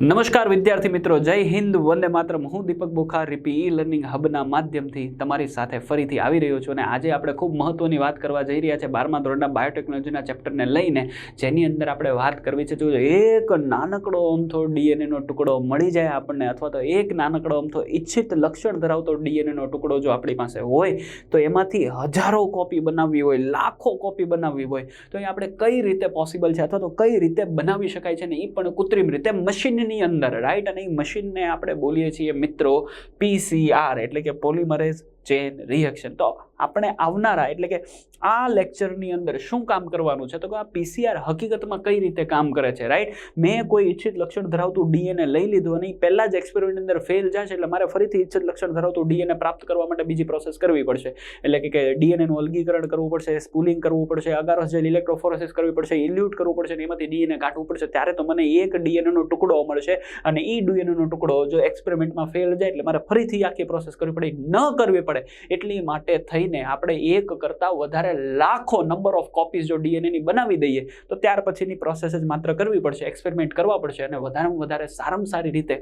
નમસ્કાર વિદ્યાર્થી મિત્રો, જય હિન્દ, વંદે માત્ર હું દીપક બોખા, રીપી ઈ લર્નિંગ હબના માધ્યમથી તમારી સાથે ફરીથી આવી રહ્યો છું અને આજે આપણે ખૂબ મહત્ત્વની વાત કરવા જઈ રહ્યા છે બારમા ધોરણના બાયોટેકનોલોજીના ચેપ્ટરને લઈને. જેની અંદર આપણે વાત કરવી છે જો એક નાનકડો અમથો ડીએનએનો ટુકડો મળી જાય આપણને, અથવા તો એક નાનકડો અમથો ઈચ્છિત લક્ષણ ધરાવતો ડીએનએનો ટુકડો જો આપણી પાસે હોય, તો એમાંથી હજારો કોપી બનાવવી હોય, લાખો કોપી બનાવવી હોય, તો એ આપણે કઈ રીતે પોસિબલ છે, અથવા તો કઈ રીતે બનાવી શકાય છે ને એ પણ કૃત્રિમ રીતે મશીનની અંદર રાઈટ અને એ મશીનને આપણે બોલીએ છીએ મિત્રો પીસીઆર એટલે કે પોલિમરેઝ ચેન રિએક્શન તો આપણે આવનારા એટલે કે આ લેક્ચરની અંદર શું કામ કરવાનું છે? તો કે આ પીસીઆર હકીકતમાં કઈ રીતે કામ કરે છે રાઈટ મેં કોઈ ઈચ્છિત લક્ષણ ધરાવતું ડીએનએ લઈ લીધું અને એ પહેલાં જ એક્સપેરિમેન્ટ અંદર ફેલ જાય છે એટલે મારે ફરીથી ઈચ્છિત લક્ષણ ધરાવતું ડીએનએ પ્રાપ્ત કરવા માટે બીજી પ્રોસેસ કરવી પડશે. એટલે કે- કે ડીએનએનું અલગીકરણ કરવું પડશે સ્પૂલિંગ કરવું પડશે અગારોસ જેલ ઇલેક્ટ્રોફોરેસિસ કરવી પડશે ઇલ્યુટ કરવું પડશે અને એમાંથી ડીએનએ કાઢવું પડશે. ત્યારે તો મને એક ડીએનએનો ટુકડો મળશે અને એ ડીએનએનો ટુકડો જો એક્સપેરિમેન્ટમાં ફેલ જાય એટલે મારે ફરીથી આખી પ્રોસેસ કરવી પડે. ન કરવી પડે એટલી માટે થઈને આપણે એક કરતાં વધારે લાખો નંબર ઓફ કોપીઝ જો ડીએનએની બનાવી દઈએ, તો ત્યાર પછીની પ્રોસેસ જ માત્ર કરવી પડશે એક્સપેરિમેન્ટ કરવા પડશે અને વધારેમાં વધારે સારામાં સારી રીતે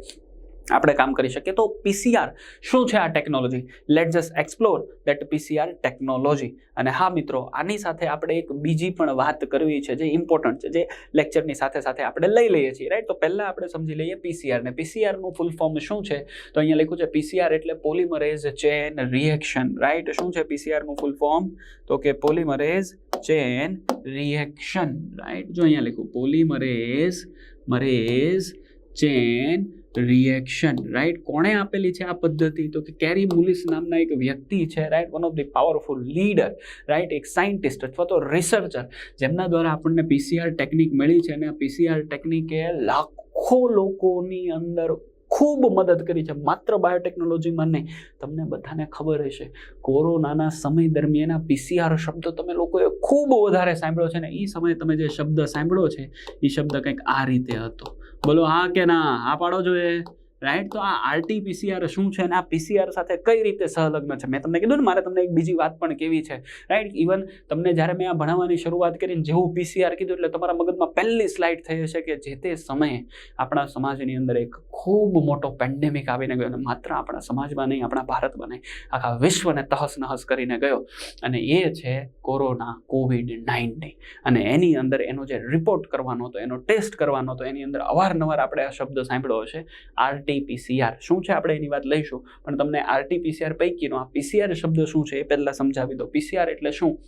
આપણે કામ કરી શકીએ. તો પીસીઆર શું છે આ technology let just explore that PCR technology અને હા મિત્રો, આની સાથે આપણે એક બીજી પણ વાત કરવી છે જે ઇમ્પોર્ટન્ટ છે, જે લેક્ચરની સાથે સાથે આપણે લઈ લઈએ છીએ રાઈટ તો પહેલાં આપણે સમજી લઈએ પીસીઆર ને. પીસીઆરનું ફૂલ ફોર્મ શું છે? તો અહીંયા લખ્યું છે પીસીઆર એટલે પોલિમરેઝ ચેન રિએક્શન રાઈટ શું છે પીસીઆરનું ફૂલ ફોર્મ તો કે પોલિમરેઝ ચેન રિએક્શન રાઈટ જો અહીંયા લખ્યું પોલિમરેઝ મરેઝ ચેન રિએક્શન રાઈટ કોણે આપેલી છે આ પદ્ધતિ? તો કે કેરી મુલિસ નામના એક વ્યક્તિ છે right one of the powerful leader right એક સાયન્ટિસ્ટ અથવા તો રિસર્ચર જેમના દ્વારા આપણને પીસીઆર ટેકનિક મળી છે અને આ પીસીઆર ટેકનિકે લાખો લોકોની અંદર ખૂબ મદદ કરી છે. માત્ર બાયોટેકનોલોજીમાં નહીં, તમને બધાને ખબર હશે, કોરોનાના સમય દરમિયાન પીસીઆર શબ્દ તમે લોકોએ ખૂબ વધારે સાંભળ્યો છે ને એ સમયે તમે જે શબ્દ સાંભળ્યો છે એ શબ્દ કંઈક આ રીતે હતો. બોલો, હા કે ના? આ પાડો જોઈએ. રાઈટ તો આ આરટી પીસીઆર શું છે અને આ પીસીઆર સાથે કઈ રીતે સહલગ્ન છે? મેં તમને કીધું ને, મારે તમને એક બીજી વાત પણ કેવી છે. રાઈટ ઇવન તમને જ્યારે મેં આ ભણાવવાની શરૂઆત કરીને જેવું પીસીઆર કીધું, એટલે તમારા મગજમાં પહેલી સ્લાઇડ થઈ હશે કે જે તે સમયે આપણા સમાજની અંદર એક ખૂબ મોટો પેન્ડેમિક આવીને ગયો અને માત્ર આપણા સમાજમાં નહીં, આપણા ભારતમાં નહીં, આખા વિશ્વને તહસ નહસ કરીને ગયો. અને એ છે કોરોના કોવિડ નાઇન્ટીન. અને એની અંદર એનો જે રિપોર્ટ કરવાનો હતો, એનો ટેસ્ટ કરવાનો હતો, એની અંદર અવારનવાર આપણે આ શબ્દ સાંભળ્યો છે આરટીપીસીઆર શું છે આપણે એની વાત લઈશું? પણ તમને આરટીપીસીઆર પૈકીનો આ પીસીઆર શબ્દ શું છે એ પહેલાં સમજાવી દો. પીસીઆર એટલે શું?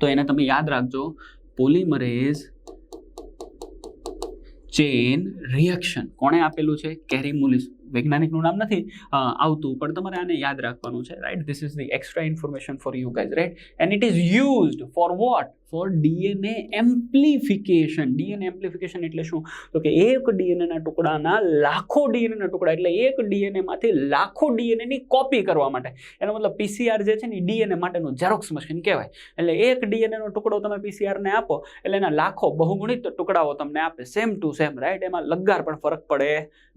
તો એને તમે યાદ રાખજો પોલિમરેઝ ચેન રિએક્શન કોણે આપેલું છે? કેરી મુલિસ વૈજ્ઞાનિકનું નામ નથી આવતું, પણ તમારે આને યાદ રાખવાનું છે right this is the extra information for you guys right and it is used for what for DNA amplification DNA amplification એટલે શું? તો કે એક ડીએનએના ટુકડાના લાખો ડીએનએના ટુકડા, એટલે એક ડીએનએમાંથી લાખો ડીએનએની કોપી કરવા માટે. એનો મતલબ પીસીઆર જે છે ને ડીએનએ માટેનું ઝેરોક્સ મશીન કહેવાય. એટલે એક ડીએનએનો ટુકડો તમે પીસીઆરને આપો, એટલે એના લાખો બહુગુણિત ટુકડાઓ તમને આપે. સેમ ટુ સેમ રાઈટ એમાં લગાર પણ ફરક પડે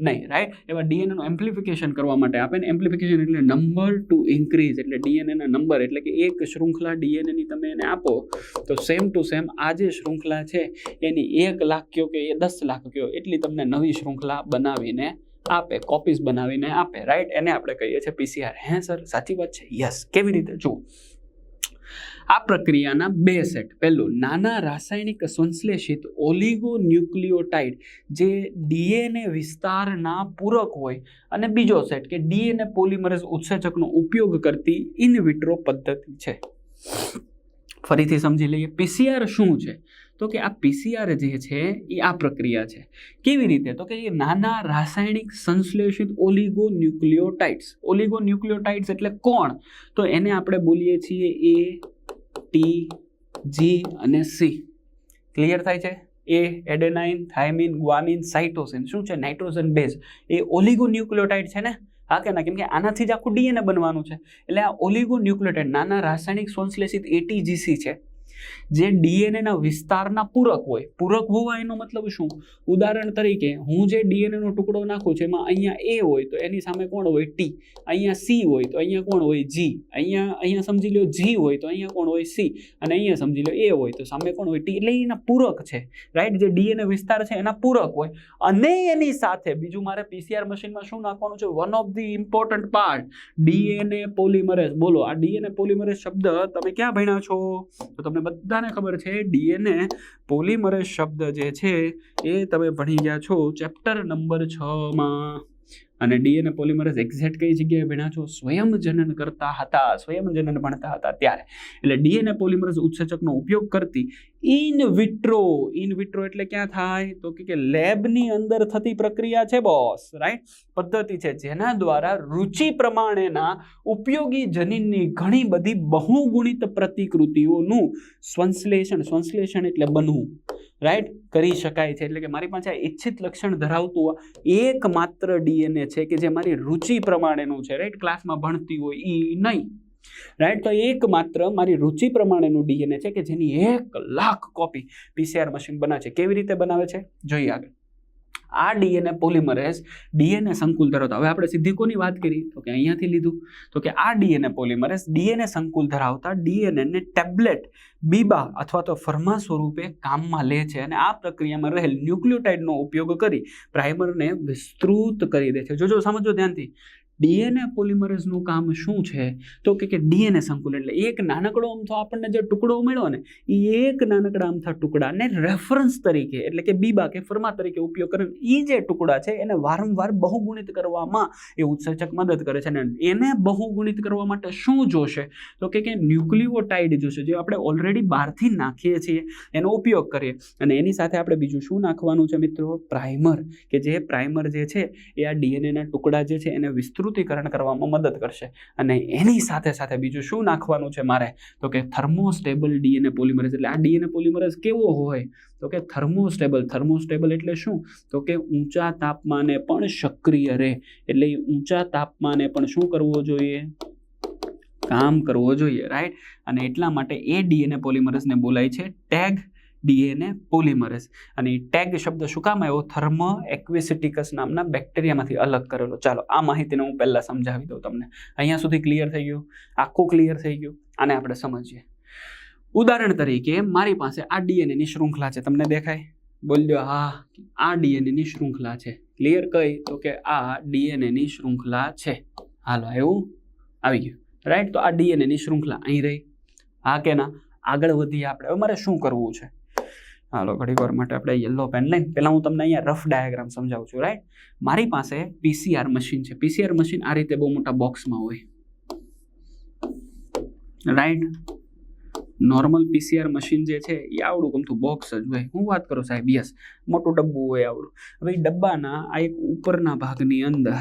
નહીં રાઈટ એમાં ડીએનએનું એમ્પ્લિફિકેશન કરવા માટે આપે ને એમ્પ્લિફિકેશન એટલે નંબર ટુ ઇન્ક્રીઝ એટલે ડીએનએના નંબર એટલે કે એક શૃંખલા ડીએનએની તમે એને આપો, તો સેમ ટુ સેમ આ જે શૃંખલા છે એની એક લાખ કયો કે એ દસ લાખ કયો, એટલી તમને નવી શૃંખલા બનાવીને આપે કોપીઝ બનાવીને આપે. રાઈટ એને આપણે કહીએ છીએ પીસીઆર હે સર સાચી વાત છે? યસ કેવી રીતે? જુઓ. આ પ્રક્રિયાના બે સેટ. પહેલું, નાના રાસાયણિક સંશ્લેષિત ઓલિગોન્યુક્લિયોટાઇડ જે ડીએનએ વિસ્તારના પૂરક હોય. અને બીજો સેટ કે ડીએનએ પોલિમરેઝ ઉત્સેચકનો ઉપયોગ કરતી ઇન વિટ્રો પદ્ધતિ છે. ફરીથી સમજી લઈએ પીસીઆર શું છે? તો કે આ પીસીઆર જે છે, એ આ પ્રક્રિયા છે. કેવી રીતે? તો કે એ નાના રાસાયણિક સંશ્લેષિત ઓલિગોન્યુક્લિયોટાઇડ્સ ઓલિગોન્યુક્લિયોટાઇડ્સ એટલે કોણ? તો એને આપણે બોલીએ છીએ એ ટી, જી અને સી. ક્લિયર થાય છે? A adenine thymine guanine cytosine શું છે? નાઇટ્રોજન બેઝ એ ઓલિગોન્યુક્લિયોટાઇડ છે ને? હા કે ના? કેમ આનાથી જ આખું ડીએનએ બનવાનું છે. એટલે આ ઓલિગોન્યુક્લિયોટાઇડ નાના રાસાયણિક સંશ્લેષિત એટીજીસી છે. જે ડીએનએના વિસ્તારના પૂરક હોય. પૂરક હોવા એનો મતલબ શું? ઉદાહરણ તરીકે, હું જે ડીએનએનો ટુકડો નાખું છું, એમાં અહીંયા એ હોય, તો એની સામે કોણ હોય? ટી. અહીંયા સી હોય, તો અહીંયા કોણ હોય? જી. અહીંયા અહીંયા સમજી લો જી હોય, તો અહીંયા કોણ હોય? સી. અને અહીંયા સમજી લો એ હોય, તો સામે કોણ હોય? ટી. એટલે એના પૂરક છે. રાઈટ? જે ડીએનએ વિસ્તાર છે, એના પૂરક હોય. અને એની સાથે બીજું મારે પીસીઆર મશીનમાં શું નાખવાનું છે? One of the important part DNA polymerase. બોલો, આ ડીએનએ પોલિમરેઝ શબ્દ તમે ક્યાં ભણ્યા છો? તો તમને બધાને ખબર છે, ડીએનએ પોલિમરેઝ શબ્દ જે છે એ તમે ભણી ગયા છો, ચેપ્ટર નંબર છમાં અને ડીએનએ પોલિમરેઝ એક્ઝેક્ટ કઈ જગ્યાએ ભણ્યા છો? સ્વયં જનન કરતા હતા, સ્વયં જનન ભણતા હતા ત્યારે. એટલે ડીએનએ પોલિમરેઝ ઉત્સેચકનો ઉપયોગ કરતી ઇન વિટ્રો ઇન વિટ્રો એટલે ક્યાં થાય? તો કે લેબની અંદર થતી પ્રક્રિયા છે બોસ રાઈટ પદ્ધતિ છે જેના દ્વારા રુચિ પ્રમાણેના ઉપયોગી જનીનની ઘણી બધી બહુગુણિત પ્રતિકૃતિઓનું સંશ્લેષણ સંશ્લેષણ એટલે બનવું. રાઈટ કરી શકાય છે. એટલે કે મારી પાસે ઈચ્છિત લક્ષણ ધરાવતું એકમાત્ર ડીએનએ છે કે જે મારી રુચિ પ્રમાણેનું છે. રાઈટ ક્લાસમાં ભણતી હોય એ નહીં. રાઈટ તો એકમાત્ર મારી રુચિ પ્રમાણેનું ડીએનએ છે કે જેની એક લાખ કોપી પીસીઆર મશીન બનાવે છે. કેવી રીતે બનાવે છે? જોઈએ આગળ. આ ડીએનએ પોલિમરેઝ, ડીએનએ સંકુલ ધરાવતા. હવે આપણે સીધી કોની વાત કરી તો કે અહીંયાથી લીધું. તો કે આ ડીએનએ પોલિમરેઝ ડીએનએ સંકુલ ધરાવતા ડીએનએને ટેબ્લેટ બીબા અથવા તો ફર્મા સ્વરૂપે કામમાં લે છે અને આ પ્રક્રિયામાં રહેલ ન્યુક્લિયોટાઇડનો ઉપયોગ કરી પ્રાઇમરને વિસ્તૃત કરી દે છે. જોજો સમજો ધ્યાનથી. ડીએનએ પોલિમરેઝનું કામ શું છે? તો કે ડીએનએ સંકુલ, એટલે એક નાનકડો અમથો આપણને જે ટુકડો મળ્યો ને એ એક નાનકડા અમથા ટુકડાને રેફરન્સ તરીકે, એટલે કે બીબા કે ફર્મા તરીકે ઉપયોગ કરે એ જે ટુકડા છે એને વારંવાર બહુગુણિત કરવામાં એ ઉત્સર્જક મદદ કરે છે. અને એને બહુગુણિત કરવા માટે શું જોશે? તો કે કે ન્યુક્લિયોટાઇડ જોશે, જે આપણે ઓલરેડી બહારથી નાખીએ છીએ, એનો ઉપયોગ કરીએ. અને એની સાથે આપણે બીજું શું નાખવાનું છે મિત્રો? પ્રાઇમર, કે જે પ્રાઇમર જે છે, એ આ ડીએનએના ટુકડા જે છે એને વિસ્તૃતીકરણ કરવામાં મદદ કરશે. અને એની સાથે સાથે બીજું શું નાખવાનું છે મારે? તો કે થર્મોસ્ટેબલ ડીએનએ પોલિમરેઝ. એટલે આ ડીએનએ પોલિમરેઝ કેવો હોય? તો કે થર્મોસ્ટેબલ. થર્મોસ્ટેબલ એટલે શું? તો કે ઊંચા તાપમાને પણ સક્રિય રહે. એટલે ઊંચા તાપમાને પણ શું કરવું જોઈએ? કામ કરવો જોઈએ રાઈટ અને એટલા માટે એ ડીએનએ પોલિમરેઝને બોલાય છે ટેગ ડીએનએ પોલિમરેઝ. અને ટેગ શબ્દ શું કામ આવ્યો? થર્મ એક્વિસિટિકસ નામના બેક્ટેરિયામાંથી અલગ કરેલો. ચાલો, આ માહિતીને હું પહેલાં સમજાવી દઉં તમને. અહીંયા સુધી ક્લિયર થઈ ગયું? આખું ક્લિયર થઈ ગયું? આને આપણે સમજીએ. ઉદાહરણ તરીકે, મારી પાસે આ ડીએનએની શૃંખલા છે. તમને દેખાય? બોલ્યો હા આ ડીએનએની શૃંખલા છે. ક્લિયર કઈ? તો કે આ ડીએનએની શૃંખલા છે. હાલો એવું આવી ગયું. રાઈટ? તો આ ડીએનએની શૃંખલા અહીં રહી. હા કે ના? આગળ વધીએ આપણે. હવે મારે શું કરવું છે? હાલો ઘડીક વાર માટે આપણે યલો પેન લઈને પહેલાં હું તમને અહીંયા રફ ડાયાગ્રામ સમજાવું છું રાઈટ મારી પાસે પીસીઆર મશીન છે. પીસીઆર મશીન આ રીતે બહુ મોટા બોક્સમાં હોય. રાઈટ નોર્મલ પીસીઆર મશીન જે છે, એ આવડું ગમતું બોક્સ જ હોય. હું વાત કરું સાહેબ, યસ, મોટું ડબ્બું હોય આવડું. હવે ડબ્બાના આ એક ઉપરના ભાગની અંદર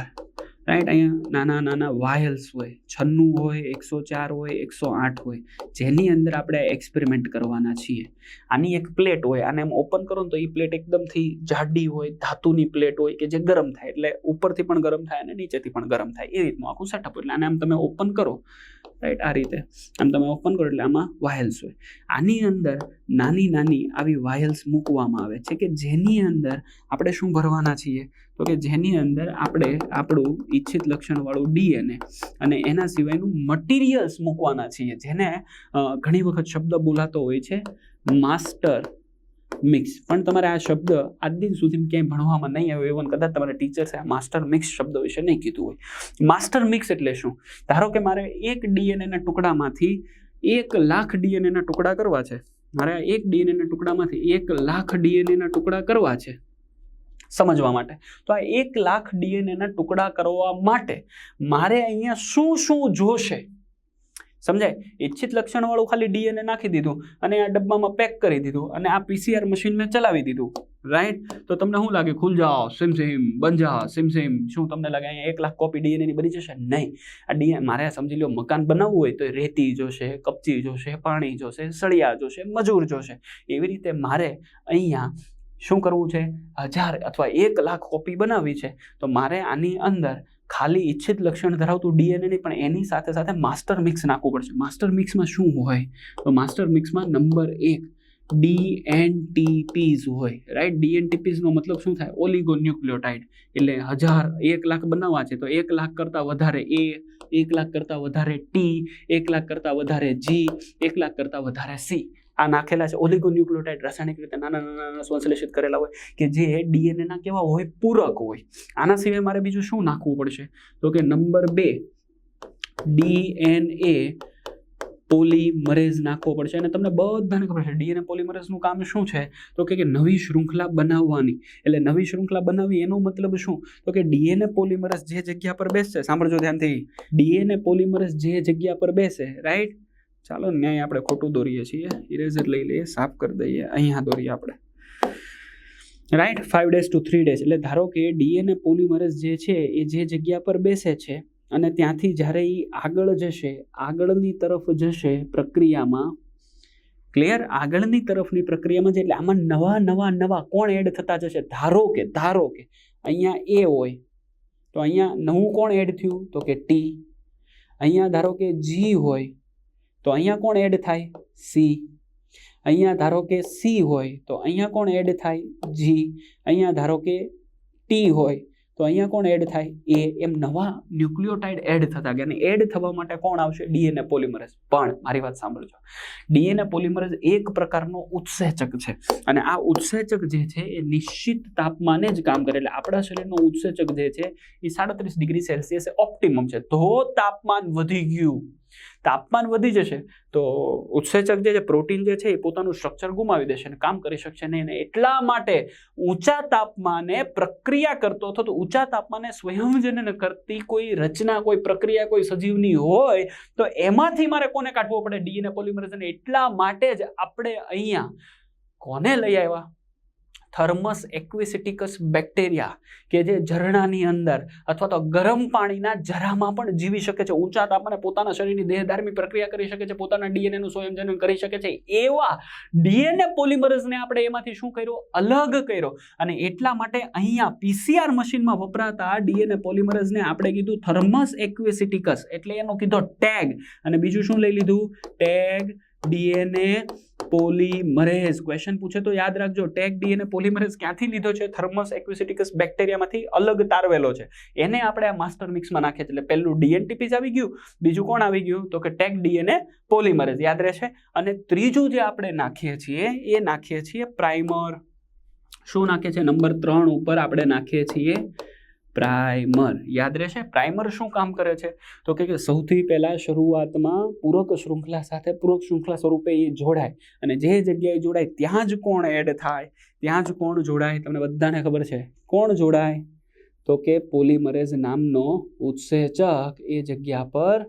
રાઈટ અહીંયા નાના નાના વાયલ્સ હોય, છન્નું હોય, એકસો ચાર હોય, એકસો આઠ હોય, જેની અંદર આપણે એક્સપેરિમેન્ટ કરવાના છીએ. આની એક પ્લેટ હોય, આને એમ ઓપન કરો ને તો એ પ્લેટ એકદમથી જાડી હોય, ધાતુની પ્લેટ હોય કે જે ગરમ થાય, એટલે ઉપરથી પણ ગરમ થાય અને નીચેથી પણ ગરમ થાય, એ રીતનું આખું સેટઅપ એટલે આને આમ તમે ઓપન કરો રાઈટ આ રીતે. આમ તમે ઓપન કરો એટલે આમાં વાયલ્સ હોય. આની અંદર નાની નાની આવી વાયલ્સ મૂકવામાં આવે છે કે જેની અંદર આપણે શું ભરવાના છીએ? તો કે જેની અંદર આપણે આપણું ઈચ્છિત લક્ષણવાળું ડીએનએ અને એના સિવાયનું મટીરિયલ્સ મૂકવાના છીએ. જેને ઘણી વખત શબ્દ બોલાતો હોય છે, માસ્ટર મિક્સ પણ તમારે આ શબ્દ આજ દિન સુધી ક્યાંય ભણવામાં નહીં આવ્યો એવું કદાચ તમારા ટીચર્સે આ માસ્ટર મિક્સ શબ્દ વિશે નહીં કીધું હોય. માસ્ટર મિક્સ એટલે શું? ધારો કે મારે એક ડીએનએના ટુકડામાંથી એક લાખ ડીએનએના ટુકડા કરવા છે. મારે આ એક ડીએનએના ટુકડામાંથી એક લાખ ડીએનએના ટુકડા કરવા છે સમજવા માટે. તો આ એક લાખ ડીએનએના ટુકડા કરવા માટે મારે અહીંયા શું શું જોશે? સમજાય? ઈચ્છિત લક્ષણવાળું ખાલી ડીએનએ નાખી દીધું અને આ ડબ્બામાં પેક કરી દીધું અને આ પીસીઆર મશીન મેં ચલાવી દીધું. રાઈટ તો તમને શું લાગે? ખુલ જાઓ, સિમ સિમ બંધ સિમ સિમ. શું તમને લાગે? અહીંયા એક લાખ કોપી ડીએનએની બની જશે? નહીં. આ ડીએન મારે સમજી લો, મકાન બનાવવું હોય તો રેતી જોશે, કપચી જોશે, પાણી જોશે, સળિયા જોશે, મજૂર જોશે. એવી રીતે મારે અહીંયા શું કરવું છે? હજાર અથવા એક લાખ કોપી બનાવવી છે. તો મારે આની અંદર ખાલી ઈચ્છિત લક્ષણ ધરાવતું ડીએનએ નહીં, પણ એની સાથે સાથે માસ્ટર મિક્સ નાખવું પડશે. માસ્ટર મિક્સમાં શું હોય? તો માસ્ટર મિક્સમાં નંબર એક ડીએનટીપીઝ હોય. રાઈટ ડીએનટીપીઝનો મતલબ શું થાય? ઓલિગોન્યુક્લિયોટાઇડ એટલે હજાર એક લાખ બનાવવા છે, તો એક લાખ કરતાં વધારે એ, એક લાખ કરતાં વધારે ટી, એક લાખ કરતાં વધારે જી, એક લાખ કરતાં વધારે સી. આ નાખેલા છે. ઓલિગોન્યુક્લોટાઇડ રાસાયણિક રીતે નાના નાના સંશ્લેષિત કરેલા હોય કે જે ડીએનએના કેવા હોય, પૂરક હોય. આના સિવાય મારે બીજું શું નાખવું પડશે? તો કે નંબર બે, ડીએનએ પોલીમરેઝ નાખવો પડશે. અને તમને બધાને ખબર છે, ડીએનએ પોલીમરેઝનું કામ શું છે? તો કે કે નવી શૃંખલા બનાવવાની. એટલે નવી શૃંખલા બનાવવી એનો મતલબ શું? તો કે ડીએનએ પોલીમરેઝ જે જગ્યા પર બેસશે, સાંભળજો ધ્યાનથી. ડીએનએ પોલીમરેઝ જે જગ્યા પર બેસે રાઈટ ચાલો ન્યાય આપણે ખોટું દોરીએ છીએ. ઇરેઝર લઈ લઈએ, સાફ કરી દઈએ. અહીંયા દોરીએ આપણે. Right five days to three days એટલે ધારો કે ડીએનએ પોલીમરેઝ જે છે, એ જે જગ્યા પર બેસે છે અને ત્યાંથી જ્યારે એ આગળ જશે, આગળની તરફ જશે પ્રક્રિયામાં ક્લિયર આગળની તરફની પ્રક્રિયામાં જે, એટલે આમાં નવા નવા નવા કોણ એડ થતા જશે? ધારો કે ધારો કે અહીંયા એ હોય, તો અહીંયા નવું કોણ એડ થયું? તો કે ટી અહીંયા ધારો કે જી હોય તો અહીંયા કોણ એડ થાય? સી અહીંયા ધારો કે સી હોય, તો અહીંયા કોણ એડ થાય? જી અહીંયા ધારો કે ટી હોય, તો અહીંયા કોણ એડ થાય? એ એમ નવા ન્યુક્લિયોટાઇડ એડ થતા ગયા. અને એડ થવા માટે કોણ આવશે? DNA polymerase. પણ મારી વાત સાંભળજો. ડીએનએ પોલિમરેઝ એક પ્રકારનો ઉત્સેચક છે. અને આ ઉત્સેચક જે છે, એ નિશ્ચિત તાપમાને જ કામ કરે. એટલે આપણા શરીરનો ઉત્સેચક જે છે, એ સાડત્રીસ ડિગ્રી સેલ્સિયસ ઓપ્ટિમમ છે. તો તાપમાન વધી ગયું. તાપમાન વધી જશે તો ઉત્સેચક જે છે, પ્રોટીન જે છે, એ પોતાનું સ્ટ્રક્ચર ગુમાવી દેશે અને કામ કરી શકશે નહીં. અને એટલા માટે ઊંચા તાપમાને પ્રક્રિયા કરતો અથવા તો ઊંચા તાપમાને સ્વયંજનન કરતી કોઈ રચના, કોઈ પ્રક્રિયા, કોઈ સજીવની હોય, તો એમાંથી મારે કોને કાઢવો પડે? ડીએનએ પોલિમરેઝ અને એટલા માટે જ આપણે અહીંયા કોને લઈ આવ્યા? થર્મસ એક્વિસિટિકસ બેક્ટેરિયા કે જે ઝરણાની અંદર અથવા તો ગરમ પાણીના જરામાં પણ જીવી શકે છે. ઊંચા તાપમાને પોતાના શરીરની દેહધાર્મી પ્રક્રિયા કરી શકે છે, પોતાના ડીએનએનું સ્વયંજનન કરી શકે છે. એવા ડીએનએ પોલિમરસને આપણે એમાંથી શું કર્યું? અલગ કર્યો. અને એટલા માટે અહીંયા પીસીઆર મશીનમાં વપરાતા ડીએનએ પોલિમરસને આપણે કીધું થર્મસ એક્વિસિટિકસ. એટલે એનો કીધો ટેગ. અને બીજું શું લઈ લીધું? Tag DNA પોલીમરેઝ. ક્વેશ્ચન પૂછે તો યાદ રાખજો, ટેગ અને પોલીમરેઝ ક્યાંથી લીધો છે? થર્મસ એક્વિસિટિકસ બેક્ટેરિયામાંથી અલગ તારવેલો છે. એને આપણે આ માસ્ટર મિક્સમાં નાખીએ એટલે પહેલું ડીએનટીપીઝ આવી ગયું, બીજું કોણ આવી ગયું? તો કે ટેગ અને પોલીમરેઝ, યાદ રહેશે? અને ત્રીજું જે આપણે નાખીએ છીએ, એ નાખીએ છીએ પ્રાઇમર. શું નાખીએ છીએ? નંબર ત્રણ ઉપર આપણે નાખીએ છીએ પ્રાઇમર. યાદ રહેશે? પ્રાઇમર શું કામ કરે છે? તો કે સૌથી પહેલાં શરૂઆતમાં પૂરક શૃંખલા સાથે પૂરક શૃંખલા સ્વરૂપે એ જોડાય અને જે જગ્યાએ જોડાય ત્યાં જ કોણ એડ થાય? ત્યાં જ કોણ જોડાય? તમને બધાને ખબર છે. કોણ જોડાય? તો કે પોલિમરેઝ નામનો ઉત્સેચક એ જગ્યા પર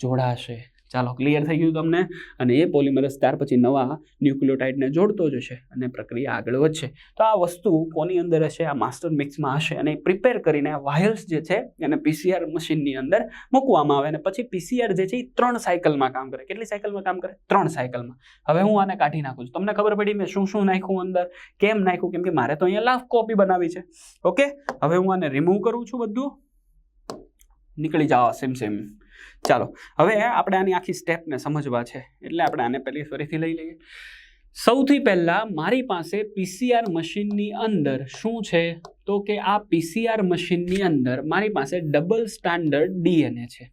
જોડાશે. ચાલો ક્લિયર થઈ ગયું તમને? અને એ પોલીમરસ ત્યાર પછી નવા ન્યુક્લિયોટાઇડને જોડતો જશે અને પ્રક્રિયા આગળ વધશે. તો આ વસ્તુ કોની અંદર હશે? આ માસ્ટર મિક્સમાં હશે અને પ્રિપેર કરીને વાયલ્સ જે છે, એને પીસીઆર મશીનની અંદર મૂકવામાં આવે અને પછી પીસીઆર જે છે, એ ત્રણ સાયકલમાં કામ કરે. કેટલી સાયકલમાં કામ કરે? ત્રણ સાયકલમાં હવે હું આને કાઢી નાખું છું. તમને ખબર પડી, મેં શું શું નાખ્યું અંદર? કેમ નાખ્યું? કેમ કે મારે તો અહીંયા લાફ કોપી બનાવી છે. ઓકે હવે હું આને રિમૂવ કરું છું બધું. નીકળી જાવ સેમ સેમ ચાલો, હવે આપણે આની આખી સ્ટેપને સમજવા છે. એટલે આપણે આને પહેલી ફરીથી લઈ લઈએ. સૌથી પહેલાં મારી પાસે પીસીઆર મશીનની અંદર શું છે? તો કે આ પીસીઆર મશીનની અંદર મારી પાસે ડબલ સ્ટાન્ડર્ડ ડીએનએ છે.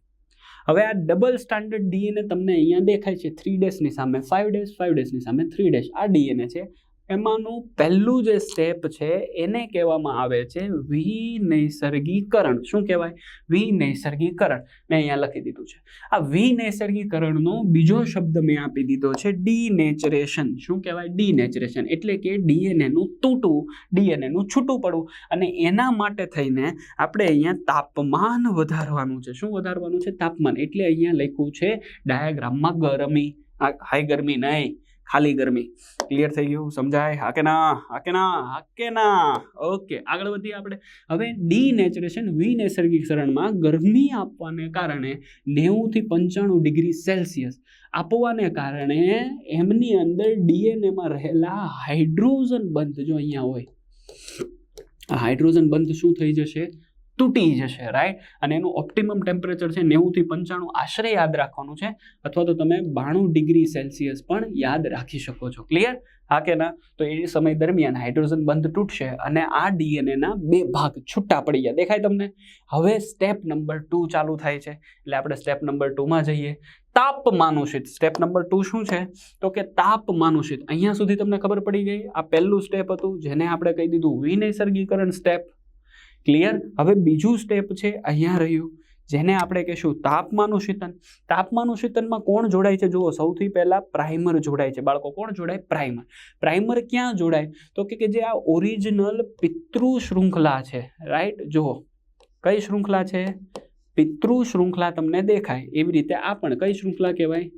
હવે આ ડબલ સ્ટાન્ડર્ડ ડીએનએ તમને અહીંયા દેખાય છે થ્રી ડેઝની સામે ફાઇવ ડેઝ ફાઇવ ડેઝની સામે થ્રી ડેઝ આ ડીએનએ છે. એમાંનું પહેલું જે સ્ટેપ છે, એને કહેવામાં આવે છે વિનૈસર્ગીકરણ શું કહેવાય? વિનૈસર્ગીકરણ મેં અહીંયા લખી દીધું છે. આ વિનૈસર્ગીકરણનો બીજો શબ્દ મેં આપી દીધો છે, ડીનેચરેશન. શું કહેવાય? ડીનેચરેશન. એટલે કે ડીએનએનું તૂટવું, ડીએનએનું છૂટું પડવું. અને એના માટે થઈને આપણે અહીંયા તાપમાન વધારવાનું છે. શું વધારવાનું છે? તાપમાન. એટલે અહીંયા લખ્યું છે, ડાયાગ્રામમાં ગરમી. હાઈ ગરમી નહીં. ખાલી ગરમી. ક્લિયર થઈ ગયું? સમજાય? હા કે ના હા કે ના હા કે ના. ઓકે આગળ વધીએ આપણે. હવે ડીનેચરેશન, વિનૈસર્ગીકરણમાં ગરમી આપવાને કારણે નેવુંથી પંચાણું ડિગ્રી સેલ્સિયસ આપવાને કારણે એમની અંદર ડીએનએમાં રહેલા હાઇડ્રોજન બંધ જો અહીંયા હોય. હાઇડ્રોજન બંધ શું થઈ જશે? તૂટી જશે રાઈટ અને એનું ઓપ્ટિમમ ટેમ્પરેચર છે નેવુંથી પંચાણું આશરે યાદ રાખવાનું છે. અથવા તો તમે બાણું ડિગ્રી સેલ્સિયસ પણ યાદ રાખી શકો છો. ક્લિયર હા કે ના? તો એ સમય દરમિયાન હાઇડ્રોજન બંધ તૂટશે અને આ ડીએનએના બે ભાગ છૂટા પડી ગયા. દેખાય તમને? હવે સ્ટેપ નંબર ટુ ચાલુ થાય છે. એટલે આપણે સ્ટેપ નંબર ટુમાં જઈએ. તાપમાનુષિત સ્ટેપ નંબર ટુ શું છે? તો કે તાપમાનુષિત અહીંયા સુધી તમને ખબર પડી ગઈ? આ પહેલું સ્ટેપ હતું જેને આપણે કહી દીધું વિનૈસર્ગીકરણ સ્ટેપ ક્લિયર હવે બીજું સ્ટેપ છે અહીંયા રહ્યું. જેને આપણે કહીશું તાપમાનુષિતન તાપમાનુષિતનમાં કોણ જોડાય છે? જુઓ, સૌથી પહેલાં પ્રાઇમર જોડાય છે. બાળકો, કોણ જોડાય? પ્રાઇમર પ્રાઇમર ક્યાં જોડાય? તો કે કે જે આ ઓરિજિનલ પિતૃ શૃંખલા છે રાઈટ જુઓ, કઈ શૃંખલા છે? પિતૃ શૃંખલા તમને દેખાય. એવી રીતે આ પણ કઈ શૃંખલા કહેવાય?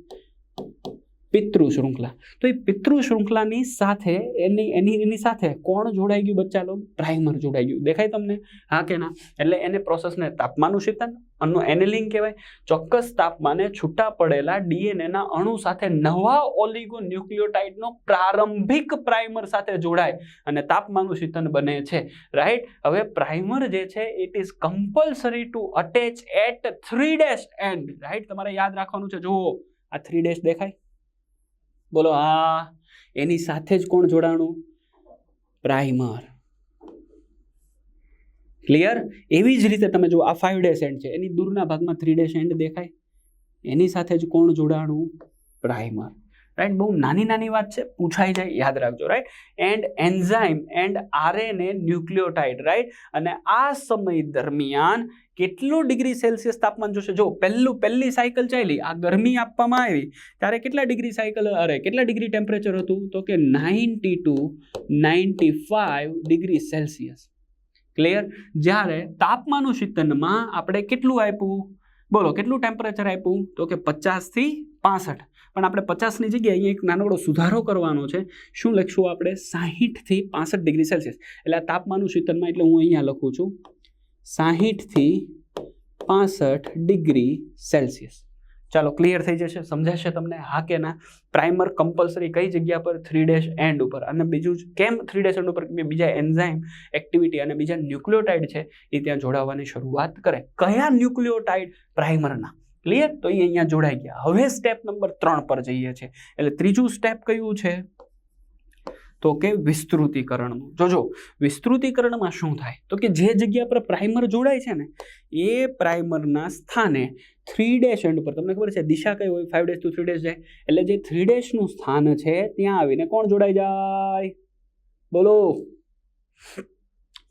પિતૃ શૃંખલા. તો એ પિતૃ શૃંખલાની સાથે એની એની એની સાથે કોણ જોડાઈ ગયું બચ્ચા લોકો પ્રાઇમર જોડાઈ ગયું. દેખાય તમને? હા કે ના? એટલે એને પ્રોસેસને તાપમાનુષિતન અનુ એનેલિંગ કહેવાય. ચોક્કસ તાપમાને છૂટા પડેલા ડીએનએના અણુ સાથે નવા ઓલિગો ન્યુક્લિયોટાઇડનો પ્રારંભિક પ્રાઇમર સાથે જોડાય અને તાપમાનુષિતન બને છે. રાઈટ? હવે પ્રાઇમર જે છે it is compulsory to attach at three dash end right? તમારે યાદ રાખવાનું છે. જુઓ. આ થ્રી ડેશ દેખાય. બોલો, હા, એની સાથે જ કોણ જોડાણું? પ્રાઇમર. ક્લિયર એવી જ રીતે તમે જો આ ફાઈવ ડે એન્ડ છે. એની દૂરના ભાગમાં થ્રી ડેશ એન્ડ દેખાય. એની સાથે જ કોણ જોડાણું? પ્રાઇમર. રાઈટ બહુ નાની નાની વાત છે, પૂછાઈ જાય, યાદ રાખજો right and enzyme and RNA nucleotide right અને આ સમય દરમિયાન કેટલું ડિગ્રી સેલ્સિયસ તાપમાન જોશે? જો પહેલું, પહેલી સાયકલ ચાલી, આ ગરમી આપવામાં આવી, ત્યારે કેટલા ડિગ્રી સાયકલ, અરે, કેટલા ડિગ્રી ટેમ્પરેચર હતું? તો કે ninety two, ninety five degree Celsius. Clear જ્યારે તાપમાનું શીતનમાં આપણે કેટલું આપ્યું? બોલો, કેટલું ટેમ્પરેચર આપ્યું? તો કે પચાસથી પાસઠ. પણ આપણે પચાસની જગ્યાએ અહીંયા એક નાનકડો સુધારો કરવાનો છે. શું લખશું આપણે? સાહીઠથી પાસઠ ડિગ્રી સેલ્સિયસ. એટલે આ તાપમાનું શીતનમાં એટલે હું અહીંયા લખું છું. સાહીઠથી પાસઠ ડિગ્રી સેલ્સિયસ. ચાલો ક્લિયર થઈ જશે. સમજાશે તમને હા કે ના? પ્રાઇમર કમ્પલસરી કઈ જગ્યા પર? થ્રી ડેશ એન્ડ ઉપર. અને બીજું કેમ થ્રી ડેશ એન્ડ ઉપર? બીજા એન્ઝાઇમ એક્ટિવિટી અને બીજા ન્યુક્લિયોટાઇડ છે, એ ત્યાં જોડાવાની શરૂઆત કરે. કયા ન્યુક્લિયોટાઇડ પ્રાઇમરના ક્લિયર તો એ અહીંયા જોડાઈ ગયા. હવે સ્ટેપ નંબર ત્રણ પર જઈએ છીએ એટલે ત્રીજું સ્ટેપ કયું છે? તો કે વિસ્તૃતિકરણનું. જોજો વિસ્તૃતીકરણમાં શું થાય? તો કે જે જગ્યા પર પ્રાઇમર જોડાય છે ને, એ પ્રાઇમરના સ્થાને થ્રી ડેશ એન્ડ ઉપર તમને ખબર છે, દિશા કઈ હોય? Five dash to three dash જાય. એટલે જે થ્રી ડેશનું સ્થાન છે, ત્યાં આવીને કોણ જોડાઈ જાય? બોલો.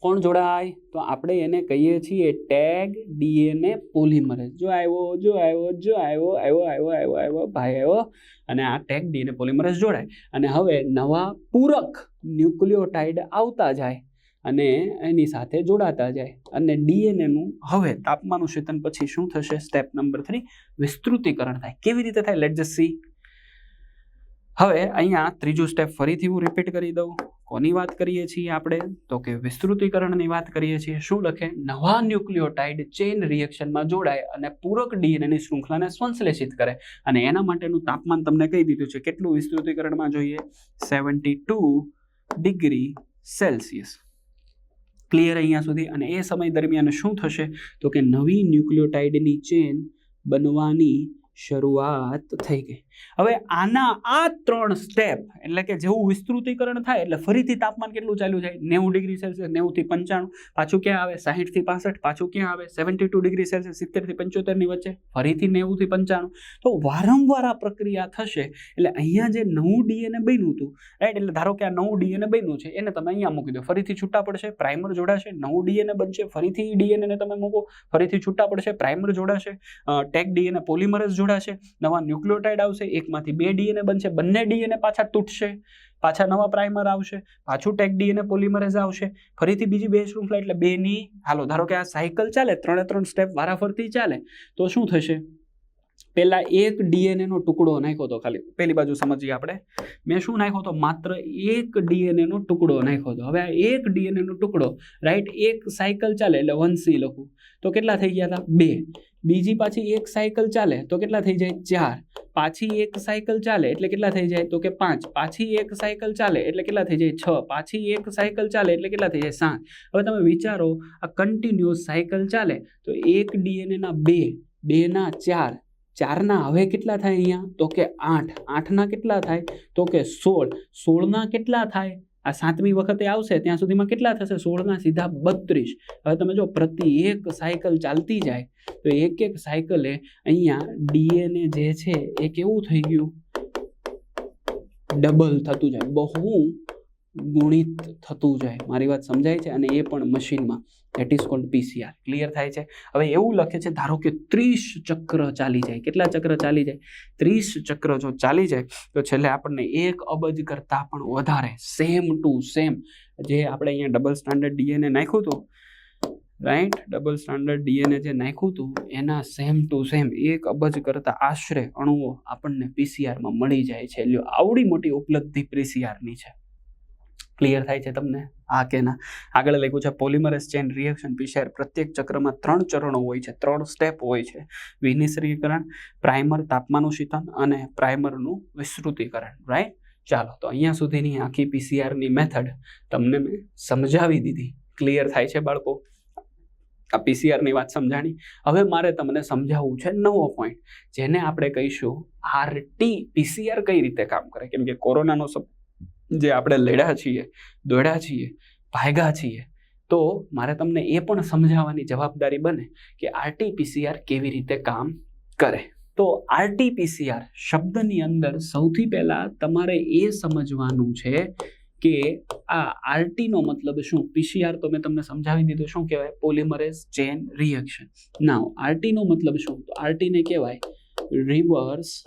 કોણ જોડાય? તો આપણે એને કહીએ છીએ ટેગ ડીએનએ પોલિમરેઝ. જો આવ્યો જો આવ્યો જો આવ્યો આવ્યો આવ્યો આવ્યો આવ્યો, ભાઈ આવ્યો, અને આ ટેગ ડીએનએ પોલિમરેઝ જોડાય. અને હવે નવા પૂરક ન્યુક્લિયોટાઇડ આવતા જાય અને એની સાથે જોડાતા જાય. અને ડીએનએનું હવે તાપમાનું શેતન પછી શું થશે? સ્ટેપ નંબર થ્રી, વિસ્તૃતીકરણ થાય. કેવી રીતે થાય? લેટ જસ્ટ સી હવે અહીંયા ત્રીજું સ્ટેપ ફરીથી હું રિપીટ કરી દઉં. કોની વાત કરીએ છીએ આપણે? તો કે વિસ્તૃતીકરણની વાત કરીએ છીએ. શું લખે? નવા ન્યુક્લિયોટાઇડ ચેઇન રિએક્શનમાં જોડાય અને પૂરક ડીએનએની શૃંખલાને સંશ્લેષિત કરે. અને એના માટેનું તાપમાન તમને કહી દીધું છે. કેટલું વિસ્તૃતીકરણમાં જોઈએ? Seventy two degree Celsius. Clear અહીંયા સુધી? અને એ સમય દરમિયાન શું થશે? તો કે નવી ન્યુક્લિયોટાઇડની ચેન બનવાની શરૂઆત થઈ ગઈ. હવે આના આ ત્રણ સ્ટેપ એટલે કે જેવું વિસ્તૃતીકરણ થાય એટલે ફરીથી તાપમાન કેટલું ચાલ્યું જાય? નેવું ડિગ્રી સેલ્સિયસ, નેવુંથી પંચાણું. પાછું ક્યાં આવે? સાહીઠથી પાસઠ. પાછું ક્યાં આવે? સેવન્ટી ટુ ડિગ્રી સેલ્સિયસ, સિત્તેરથી પંચોતેરની વચ્ચે. ફરીથી નેવુંથી પંચાણું. તો વારંવાર આ પ્રક્રિયા થશે એટલે અહીંયા જે નવું ડીએનએ બન્યું હતું રાઈટ એટલે ધારો કે આ નવું ડીએનએ બન્યું છે, એને તમે અહીંયા મૂકી દો. ફરીથી છૂટા પડશે, પ્રાઇમર જોડાશે, નવું ડીએનએ બનશે, ફરીથી ડીએનએને તમે મૂકો, ફરીથી છૂટા પડશે, પ્રાઇમર જોડાશે. ટેક ડીએનએ પોલિમરસ જોડાશે, નવા ન્યુક્લિયોટાઇડ આવશે, એકમાંથી બે ડીએનએ બનશે, બંને ડીએનએ પાછા તૂટશે, પાછા નવા પ્રાઇમર આવશે, પાછું ટેક ડીએનએ પોલિમરેઝ આવશે, ફરીથી બીજી બે શૃંખલા એટલે બેની, હાલો, ધારો કે આ સાયકલ ચાલે, ત્રણે ત્રણ સ્ટેપ વારાફરતી ચાલે, તો શું થશે? પહેલાં એક ડીએનએનો ટુકડો નાખ્યો હતો ખાલી, પેલી બાજુ સમજીએ આપણે, મેં શું નાખ્યો હતો માત્ર એક ડીએનએ નો ટુકડો નાખ્યો હતો હવે આ એક ડીએનએ નો ટુકડો રાઈટ એક સાયકલ ચાલે, એટલે વન સી લખું, તો કેટલા થઈ ગયા હતા? બે. બીજી પાછી એક સાયકલ ચાલે, તો કેટલા થઈ જાય? ચાર. પાછી એક સાયકલ ચાલે, એટલે કેટલા થઈ જાય? તો કે પાંચ. પાછી એક સાયકલ ચાલે, એટલે કેટલા થઈ જાય? છ. પાછી એક સાયકલ ચાલે, એટલે કેટલા થઈ જાય? સાત. હવે તમે વિચારો, આ કન્ટિન્યુઅસ સાયકલ ચાલે, તો એક ડીએનએના બે બે ના ચાર ચારના હવે કેટલા થાય અહીંયા? તો કે આઠ. આઠના કેટલા થાય? તો કે સોળ. સોળના કેટલા થાય? આ સાતમી વખતે આવશે, ત્યાં સુધીમાં કેટલા થશે? સોળના સીધા બત્રીસ. હવે તમે જો પ્રતિ એક સાયકલ ચાલતી જાય, તો એક એક સાયકલે અહીંયા ડીએનએ જે છે, એ કેવું થઈ ગયું? ડબલ થતું જાય. બહુ ગુણિત થતું જાય. મારી વાત સમજાય છે અને એ પણ મશીનમાં. That is called PCR clear થાય છે? હવે એવું લખે છે, ધારો કે ત્રીસ ચક્ર ચાલી જાય. કેટલા ચક્ર ચાલી જાય? ત્રીસ ચક્ર જો ચાલી જાય, તો છેલ્લે આપણને એક અબજ કરતાં પણ વધારે. સેમ ટુ સેમ જે આપણે અહીંયા ડબલ સ્ટાન્ડર્ડ ડીએનએ નાખ્યું હતું રાઈટ ડબલ સ્ટાન્ડર્ડ ડીએનએ જે નાખ્યું હતું, એના સેમ ટુ સેમ એક અબજ કરતાં આશરે અણુઓ આપણને પીસીઆરમાં મળી જાય છે. એટલે આવડી મોટી ઉપલબ્ધિ પીસીઆરની છે. ક્લિયર થાય છે તમને? આ કે ના? આગળ લખ્યું છે પોલિમરેસ ચેન રિએક્શન પીસીઆર પ્રત્યેક ચક્રમાં ત્રણ ચરણો હોય છે, ત્રણ સ્ટેપ હોય છે. વિનિશ્રીકરણ પ્રાઇમર તાપમાનનું શીતન અને પ્રાઇમરનું વિસ્તૃતીકરણ. રાઈટ ચાલો, તો અહીંયા સુધીની આખી પીસીઆરની મેથડ તમને મેં સમજાવી દીધી. ક્લિયર થાય છે, બાળકો? આ પીસીઆરની વાત સમજાણી. હવે મારે તમને સમજાવવું છે નવો પોઈન્ટ જેને આપણે કહીશું આરટી પીસીઆર કઈ રીતે કામ કરે? કેમ કે કોરોનાનો જે આપણે લડ્યા છીએ, દોડ્યા છીએ, ભાગ્યા છીએ, તો મારે તમને એ પણ સમજાવવાની જવાબદારી બને કે આરટીપીસીઆર કેવી રીતે કામ કરે. તો આરટીપીસીઆર શબ્દની અંદર સૌથી પહેલાં તમારે એ સમજવાનું છે કે આ આરટીનો મતલબ શું? પીસીઆર તો મેં તમને સમજાવી દીધું. શું કહેવાય? Polymerase chain reaction. નાવ આરટીનો મતલબ શું? તો આરટીને કહેવાય રિવર્સ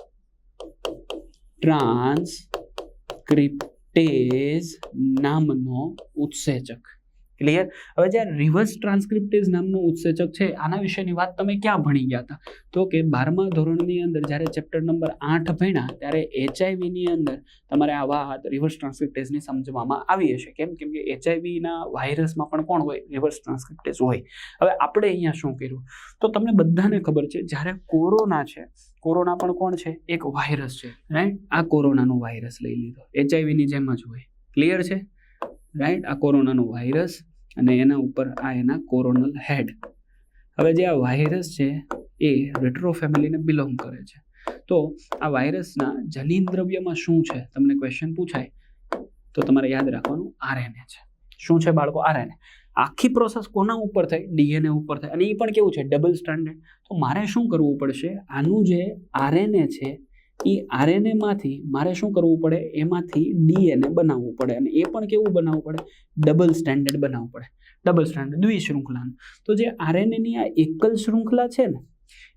ટ્રાન્સક્રિપ્ટેઝ નામનો ઉત્સેચક. ક્લિયર હવે જે રિવર્સ ટ્રાન્સક્રિપ્ટેઝ નામનો ઉત્સેચક છે, આના વિશેની વાત તમે ક્યાં ભણી ગયા હતા? તો કે બારમા ધોરણની અંદર જ્યારે ચેપ્ટર નંબર આઠ ભણ્યા, ત્યારે એચઆઈવીની અંદર તમારે આવા રિવર્સ ટ્રાન્સક્રિપ્ટેઝની સમજવામાં આવી હશે. કેમ? કેમ કે એચઆઈવીના વાયરસમાં પણ કોણ હોય? રિવર્સ ટ્રાન્સક્રિપ્ટેઝ હોય. હવે આપણે અહીંયા શું કર્યું? તો તમને બધાને ખબર છે, જ્યારે કોરોના છે, કોરોના પણ કોણ છે? એક વાયરસ છે રાઈટ આ કોરોનાનો વાયરસ લઈ લીધો. એચઆઈવીની જેમ જ હોય. ક્લિયર છે? રાઈટ આ કોરોનાનો વાયરસ અને એના ઉપર આ એના કોરોનલ હેડ હવે જે આ વાયરસ છે, એ રેટ્રો ફેમિલીને બિલોંગ કરે છે. તો આ વાયરસના જનીન દ્રવ્યમાં શું છે? તમને ક્વેશ્ચન પૂછાય, તો તમારે યાદ રાખવાનું આરએનએ છે. શું છે બાળકો? આરએનએ આખી પ્રોસેસ કોના ઉપર થાય? ડીએનએ ઉપર થાય. અને એ પણ કેવું છે? ડબલ સ્ટાન્ડર્ડ તો મારે શું કરવું પડશે? આનું જે આરએનએ છે એ આરએનએમાંથી મારે શું કરવું પડે? એમાંથી ડીએનએ બનાવવું પડે અને એ પણ કેવું બનાવવું પડે? ડબલ સ્ટેન્ડર્ડ બનાવવું પડે. ડબલ સ્ટેન્ડર્ડ દ્વિશૃંખલાનું. તો જે આરએનએની આ એકલ શૃંખલા છે ને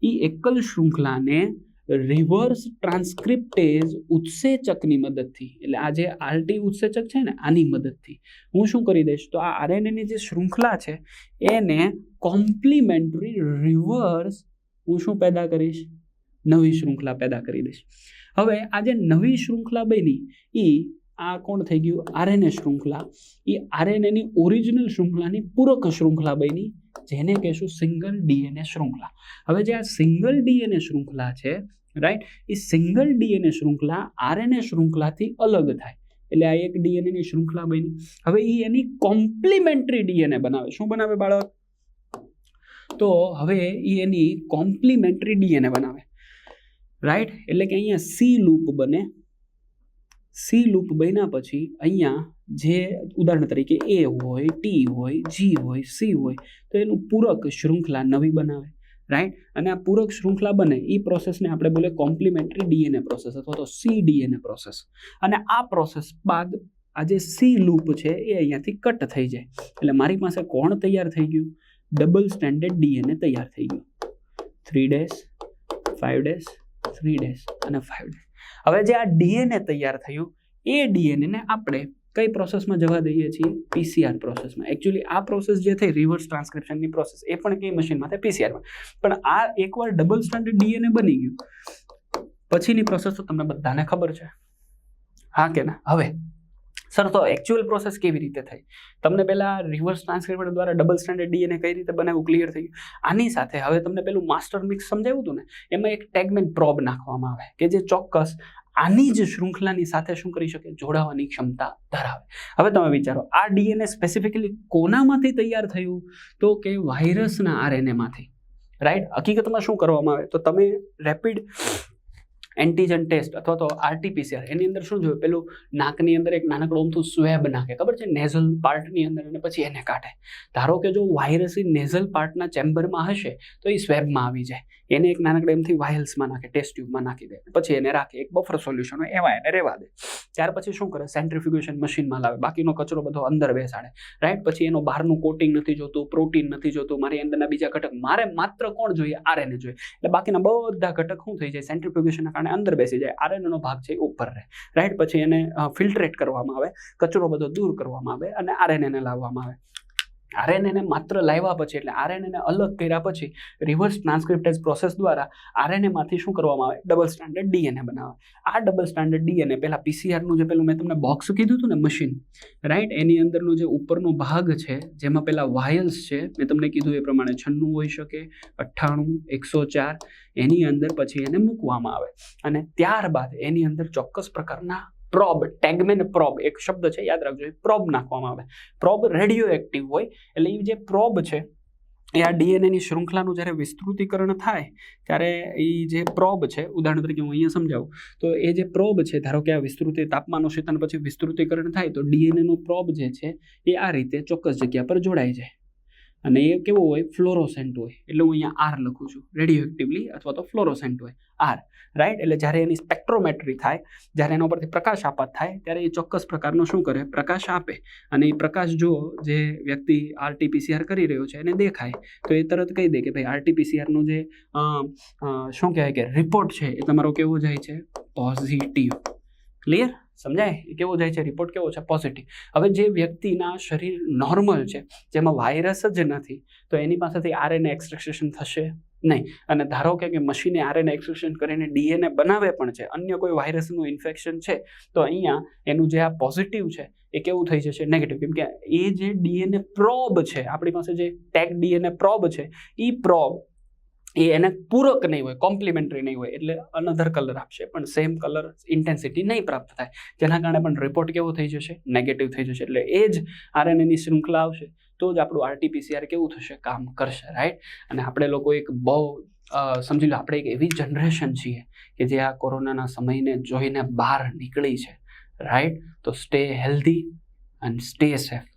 એ એકલ શૃંખલાને રિવર્સ ટ્રાન્સક્રિપ્ટેઝ ઉત્સેચકની મદદથી, એટલે આ જે આરટી ઉત્સેચક છે ને, આની મદદથી, હું શું કરી દઈશ? તો આ આરએનએની જે શૃંખલા છે, એને કોમ્પ્લિમેન્ટરી રિવર્સ હું શું પેદા કરીશ? નવી શૃંખલા પેદા કરી દઈશ. હવે આ જે નવી શૃંખલા બની એ આ કોણ થઈ ગયું? આરએનએ શૃંખલા. એ આરએનએની ઓરિજિનલ શૃંખલાની પૂરક શૃંખલા બની જેને કહેશું સિંગલ ડીએનએ શૃંખલા. હવે જે આ સિંગલ ડીએનએ શૃંખલા છે રાઈટ એ સિંગલ ડીએનએ શૃંખલા આરએનએ શૃંખલાથી અલગ થાય. એટલે આ એક ડીએનએની શૃંખલા બની. હવે એ એની કોમ્પ્લિમેન્ટરી ડીએનએ બનાવે. શું બનાવે બાળક? તો હવે એ એની કોમ્પ્લિમેન્ટરી ડીએનએ બનાવે. રાઈટ એટલે કે અહીંયા સી લૂપ બને. સી લૂપ બન્યા પછી અહીંયા જે ઉદાહરણ તરીકે એ હોય ટી હોય જી હોય સી હોય, તો એનું પૂરક શૃંખલા નવી બનાવે. રાઈટ અને આ પૂરક શૃંખલા બને એ પ્રોસેસને આપણે બોલે કોમ્પ્લિમેન્ટરી ડીએનએ પ્રોસેસ અથવા તો સી ડીએનએ પ્રોસેસ અને આ પ્રોસેસ બાદ આ જે સી લૂપ છે, એ અહીંયાથી કટ થઈ જાય. એટલે મારી પાસે કોણ તૈયાર થઈ ગયું? ડબલ સ્ટેન્ડર્ડ ડીએનએ તૈયાર થઈ ગયું. Three days five days three days અને ફાઇવ ડેઝ હવે જે આ ડીએનએ તૈયાર થયું, એ ડીએનએને આપણે કઈ પ્રોસેસમાં જવા દઈએ છીએ? પીસીઆર પ્રોસેસમાં એકચ્યુઅલી આ પ્રોસેસ જે થઈ રિવર્સ ટ્રાન્સક્રિપ્શનની પ્રોસેસ એ પણ કઈ મશીનમાં થાય? પીસીઆરમાં પણ આ એકવાર ડબલ સ્ટાન્ડર્ડ ડીએનએ બની ગયું, પછીની પ્રોસેસ તો તમને બધાને ખબર છે. હા કે ના? હવે. સર તો એકચ્યુઅલ પ્રોસેસ કેવી રીતે થઈ? તમને પહેલાં રિવર્સ ટ્રાન્સક્રિપ્ટ દ્વારા ડબલ સ્ટાન્ડર્ડ ડીએનએ કઈ રીતે બનાવ્યું? ક્લિયર થઈ ગયું? આની સાથે હવે તમને પેલું માસ્ટર મિક્સ સમજાવ્યું હતું ને, એમાં એક ટેગમેન્ટ પ્રોબ નાખવામાં આવે, કે જે ચોક્કસ આની જ શૃંખલાની સાથે શું કરી શકે? જોડાવાની ક્ષમતા ધરાવે. હવે તમે વિચારો, આ ડીએનએ સ્પેસિફિકલી કોનામાંથી તૈયાર થયું? તો કે વાયરસના આરએનએમાંથી રાઈટ હકીકતમાં શું કરવામાં આવે? તો તમે રેપિડ એન્ટીજન ટેસ્ટ અથવા તો આરટીપીસીઆર એની અંદર શું જોયું? પેલું નાકની અંદર એક નાનકડું અમથું સ્વેબ નાખે. ખબર છે? નેઝલ પાર્ટની અંદર અને પછી એને કાઢે. ધારો કે જો વાયરસ એ નેઝલ પાર્ટના ચેમ્બરમાં હશે, તો એ સ્વેબમાં આવી જાય. એને એક નાનકડા એમથી વાયલ્સમાં નાખે ટેસ્ટ ટ્યુબમાં નાખી દે. પછી એને રાખે. એક બફર સોલ્યુશન હોય, એવા એને રહેવા દે. ત્યાર પછી શું કરે? સેન્ટ્રિફિકેશન મશીનમાં લાવે. બાકીનો કચરો બધો અંદર બેસાડે. રાઈટ પછી એનો બહારનું કોટિંગ નથી જોતું પ્રોટીન નથી જોતું. મારી અંદરના બીજા ઘટક. મારે માત્ર કોણ જોઈએ? આરએનએ જોઈએ. એટલે બાકીના બધા ઘટક શું થઈ જાય? સેન્ટ્રીફ્યુગેશનના કારણે અંદર બેસી જાય. આરએનએનો ભાગ છે એ ઉપર રહે. રાઈટ પછી એને ફિલ્ટરેટ કરવામાં આવે. કચરો બધો દૂર કરવામાં આવે અને આરએનએને લાવવામાં આવે. આરએનએને માત્ર લાવ્યા પછી એટલે આરએનએને અલગ કર્યા પછી રિવર્સ ટ્રાન્સક્રિપ્ટેજ પ્રોસેસ દ્વારા આરએનએમાંથી શું કરવામાં આવે? ડબલ સ્ટાન્ડર્ડ ડીએનએ બનાવે. આ ડબલ સ્ટાન્ડર્ડ ડીએનએ પહેલાં પીસીઆરનું જે પેલું મેં તમને બોક્સ કીધું હતું ને મશીન રાઈટ એની અંદરનો જે ઉપરનો ભાગ છે, જેમાં પેલા વાયલ્સ છે, મેં તમને કીધું એ પ્રમાણે છન્નું હોઈ શકે, અઠ્ઠાણું, એકસો ચાર, એની અંદર પછી એને મૂકવામાં આવે. અને ત્યારબાદ એની અંદર ચોક્કસ પ્રકારના પ્રોબ, ટેગમેન પ્રોબ, એક શબ્દ છે, યાદ રાખજો, એ પ્રોબ નાખવામાં આવે. પ્રોબ રેડિયો એક્ટિવ હોય, એટલે એ જે પ્રોબ છે, એ આ ડીએનએની શૃંખલાનું જ્યારે વિસ્તૃતીકરણ થાય, ત્યારે એ જે પ્રોબ છે, ઉદાહરણ તરીકે હું અહીંયા સમજાવું, તો એ જે પ્રોબ છે, ધારો કે આ વિસ્તૃતિ તાપમાન શીતન પછી વિસ્તૃતીકરણ થાય, તો ડીએનએનું પ્રોબ જે છે, એ આ રીતે ચોક્કસ જગ્યા પર જોડાઈ જાય. અને એ કેવો હોય? ફ્લોરોસેન્ટ હોય. એટલે હું અહીંયા આર લખું છું. રેડિયો એક્ટિવલી અથવા તો ફ્લોરોસેન્ટ હોય. આર રાઈટ એટલે જ્યારે એની સ્પેક્ટ્રોમેટ્રી થાય, જ્યારે એના ઉપરથી પ્રકાશ આપાત થાય, ત્યારે એ ચોક્કસ પ્રકારનો શું કરે? પ્રકાશ આપે. અને એ પ્રકાશ જો જે વ્યક્તિ આરટીપીસીઆર કરી રહ્યો છે, એને દેખાય. તો એ તરત કહી દે કે ભાઈ આરટીપીસીઆરનું જે શું કહેવાય કે રિપોર્ટ છે, એ તમારો કેવો જાય છે? પોઝિટિવ ક્લિયર સમજાય? એ કેવો જાય છે? રિપોર્ટ કેવો છે? પોઝિટિવ હવે જે વ્યક્તિના શરીર નોર્મલ છે, જેમાં વાયરસ જ નથી, તો એની પાસેથી આરએનએ એક્સટ્રેક્શન થશે નહીં. અને ધારો કે કે મશીને આરએનએ એક્સટ્રેક્શન કરીને ડીએનએ બનાવે પણ છે, અન્ય કોઈ વાયરસનું ઇન્ફેક્શન છે, તો અહીંયા એનું જે આ પોઝિટિવ છે, એ કેવું થઈ જશે? નેગેટિવ કેમ કે એ જે ડીએનએ પ્રોબ છે, આપણી પાસે જે ટેગ ડીએનએ પ્રોબ છે એ પ્રોબ એ એને પૂરક નહીં હોય કોમ્પ્લિમેન્ટરી નહીં હોય, એટલે અનધર કલર આપશે. પણ સેમ કલર ઇન્ટેન્સિટી નહીં પ્રાપ્ત થાય. જેના કારણે પણ રિપોર્ટ કેવો થઈ જશે? નેગેટિવ થઈ જશે. એટલે એ જ આરએનએની શૃંખલા આવશે, તો જ આપણું આરટીપીસીઆર કેવું થશે? કામ કરશે રાઈટ અને આપણે લોકો એક બહુ સમજી લો, આપણે એક એવી જનરેશન છીએ કે જે આ કોરોનાના સમયને જોઈને બહાર નીકળી છે રાઈટ તો stay healthy and stay safe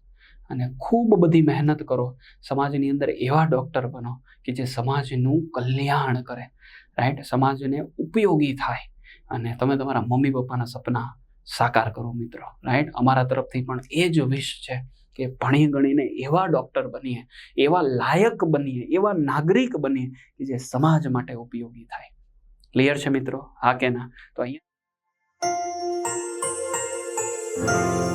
અને ખૂબ બધી મહેનત કરો. સમાજની અંદર એવા ડૉક્ટર બનો કે જે સમાજનું કલ્યાણ કરે રાઈટ સમાજને ઉપયોગી થાય અને તમે તમારા મમ્મી પપ્પાના સપના સાકાર કરો મિત્રો રાઈટ અમારા તરફથી પણ એ જ વિશ છે કે ભણી ગણીને એવા ડૉક્ટર બનીએ, એવા લાયક બનીએ, એવા નાગરિક બનીએ કે જે સમાજ માટે ઉપયોગી થાય. ક્લિયર છે મિત્રો? હા કે ના? તો અહીંયા